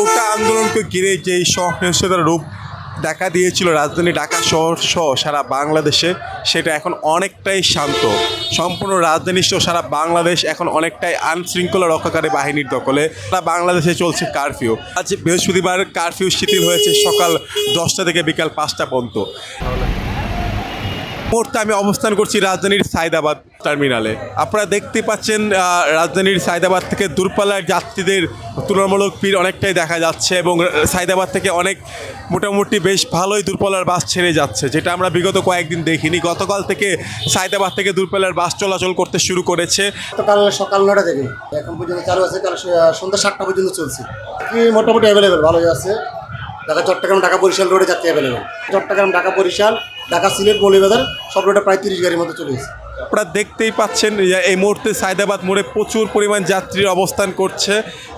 কোটা আন্দোলনকে ঘিরে যেই সহিংসতার রূপ দেখা দিয়েছিল রাজধানী ঢাকা শহর সহ সারা বাংলাদেশে, সেটা এখন অনেকটাই শান্ত। সম্পূর্ণ রাজধানী সহ সারা বাংলাদেশ এখন অনেকটাই আইনশৃঙ্খলা রক্ষাকারী বাহিনীর দখলে। সারা বাংলাদেশে চলছে কারফিউ। আজ বৃহস্পতিবার কারফিউ শিথিল হয়েছে সকাল দশটা থেকে বিকাল পাঁচটা পর্যন্ত। মুহূর্তে আমি অবস্থান করছি রাজধানীর সায়দাবাদ টার্মিনালে। আপনারা দেখতে পাচ্ছেন রাজধানীর সায়দাবাদ থেকে দূরপাল্লার যাত্রীদের তুলনামূলক ভিড় অনেকটাই দেখা যাচ্ছে এবং সায়দাবাদ থেকে অনেক মোটামুটি বেশ ভালোই দূরপাল্লার বাস ছেড়ে যাচ্ছে, যেটা আমরা বিগত কয়েকদিন দেখিনি। গতকাল থেকে সায়দাবাদ থেকে দূরপাল্লার বাস চলাচল করতে শুরু করেছে। গতকাল সকাল নটা থেকে, এখন পর্যন্ত চালু আছে, কাল সন্ধ্যা সাতটা পর্যন্ত চলছে। মোটামুটি অ্যাভেলেবেল ভালোই আছে? ঢাকা, চট্টগ্রাম, ঢাকা বরিশাল রোডে যাত্রী অ্যাভেলেবেল চট্টগ্রাম, ঢাকা বরিশাল, ঢাকা সিলেট মৌলিবাজার সব রোডে প্রায় তিরিশ গাড়ির মতো চলে গেছে। আপনারা দেখতেই পাচ্ছেন, এই মুহূর্তে সায়দাবাদ মোড়ে প্রচুর পরিমাণ যাত্রীর অবস্থান করছে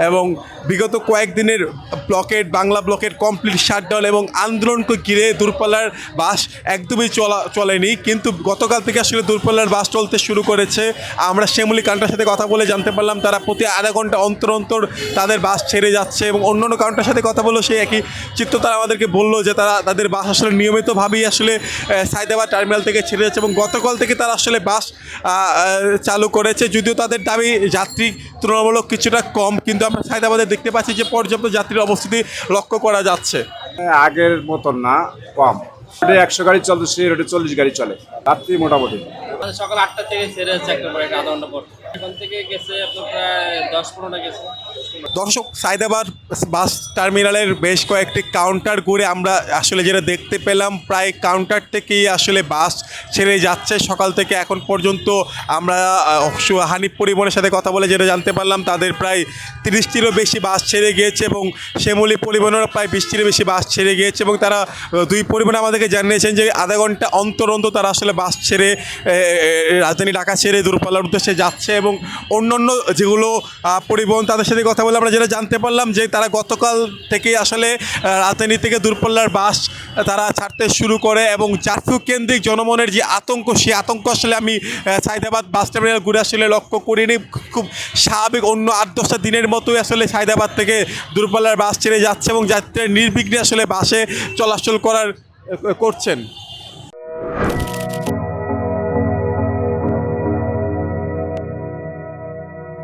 এবং বিগত কয়েকদিনের ব্লকেট বাংলা ব্লকের কমপ্লিট শাটডাউন এবং আন্দোলনকে ঘিরে দূরপাল্লার বাস একদমই চলা চলেনি। কিন্তু গতকাল থেকে আসলে দূরপাল্লার বাস চলতে শুরু করেছে। আমরা শ্যামলী কাউন্টার সাথে কথা বলে জানতে পারলাম তারা প্রতি আধা ঘণ্টা অন্তর অন্তর তাদের বাস ছেড়ে যাচ্ছে এবং অন্য অন্য কাউন্টার সাথে কথা বলল সেই একই চিত্র তারা আমাদেরকে বলল যে তারা তাদের বাস আসলে নিয়মিতভাবেই আসলে আহ, সায়দাবাদ টার্মিনাল থেকে ছেড়ে যাচ্ছে এবং গতকাল থেকে তারা আসলে বাস চালু করেছে। যদিও তাদের দাবি যাত্রী তুলনামূলক কিছুটা কম কিন্তু আমরা সায়দাবাদে দেখতে পাচ্ছি যে পর্যাপ্ত যাত্রীর অবস্থিতি লক্ষ্য করা যাচ্ছে। আগের মতন না কম। রোডে একশো গাড়ি চলছে সেই রোডে চল্লিশ গাড়ি চলে। রাত্রি মোটামুটি। সকাল আটটা থেকে ছেড়ে একটা পরে একটা আধা ঘণ্টা পর। দর্শক, সায়দাবাদ বাস টার্মিনালের বেশ কয়েকটি কাউন্টার ঘুরে আমরা আসলে যেটা দেখতে পেলাম, প্রায় কাউন্টার থেকেই আসলে বাস ছেড়ে যাচ্ছে। সকাল থেকে এখন পর্যন্ত আমরা হানিফ পরিবহনের সাথে কথা বলে যেটা জানতে পারলাম, তাদের প্রায় তিরিশটিরও বেশি বাস ছেড়ে গিয়েছে এবং শ্যামলী পরিবহনেরও প্রায় বিশটিরও বেশি বাস ছেড়ে গিয়েছে এবং তারা দুই পরিবহন আমাদেরকে জানিয়েছেন যে আধা ঘণ্টা অন্তর অন্তর তারা আসলে বাস ছেড়ে রাজধানী ঢাকা ছেড়ে দূরপাল্লার উদ্দেশ্যে যাচ্ছে এবং অন্য অন্য যেগুলো পরিবহন তাদের সাথে কথা বলে আমরা যেটা জানতে পারলাম যে তারা গতকাল থেকে আসলে রাজধানী থেকে দূরপাল্লার বাস তারা ছাড়তে শুরু করে এবং জাতীয় কেন্দ্রিক জনমনের যে আতঙ্ক সেই আতঙ্ক আসলে আমি আহ, সায়দাবাদ বাস টার্মিনাল ঘুরে আসলে লক্ষ্য করিনি। খুব স্বাভাবিক অন্য আট দশটা দিনের মতোই আসলে সায়দাবাদ থেকে দূরপাল্লার বাস ছেড়ে যাচ্ছে এবং যাত্রীরা নির্বিঘ্নে আসলে বাসে চলাচল করার করছেন।